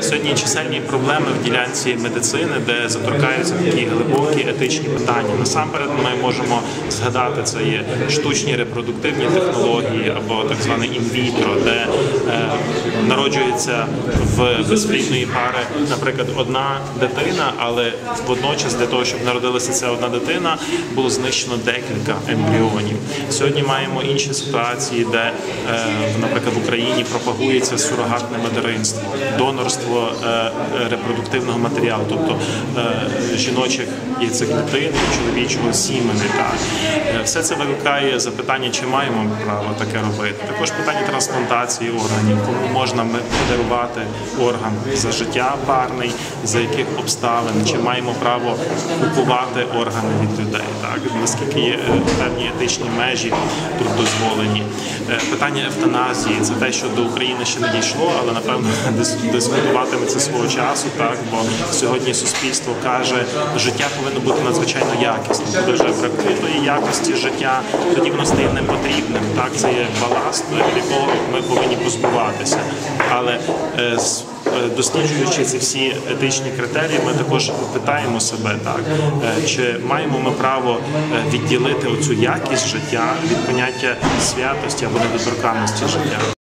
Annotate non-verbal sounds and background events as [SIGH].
сьогодні чисельні проблеми в ділянці медицини, де заторкаються такі глибокі етичні питання. Насамперед, ми можемо згадати це є штучні репродуктивні технології або так зване інвітро, де е, народжується в безплідної пари, наприклад, одна дитина, але водночас для того, щоб народилася ця одна дитина, було знищено декілька ембріонів. Сьогодні маємо інші ситуації, де, е, наприклад, в Україні пропагується сурогатне материнство, донорство е, е, репродуктивного матеріалу, тобто е, жіночих яйцеклітин чоловічого сімени. Так. Е, Все це викликає запитання, чи маємо право таке робити. Також питання трансплантації органів, кому можна ми- дарувати орган за життя парний, за яких обставин, чи маємо право купувати органи від людей. Так наскільки є певні етичні межі тут дозволені. Питання евтаназії це те, що до України ще не дійшло, але напевно [LAUGHS] дис- дискутуватиметься свого часу. Так, бо сьогодні суспільство каже, життя повинно бути надзвичайно якісним. Коли вже бракує тої якості життя, тоді воно стає непотрібним. Так, це є баласт, від якого ми повинні позбуватися. Але е, е, досліджуючи ці всі етичні критерії, ми також питаємо себе так, е, чи маємо ми право е, відділити оцю якість життя від поняття святості або недоторканності життя.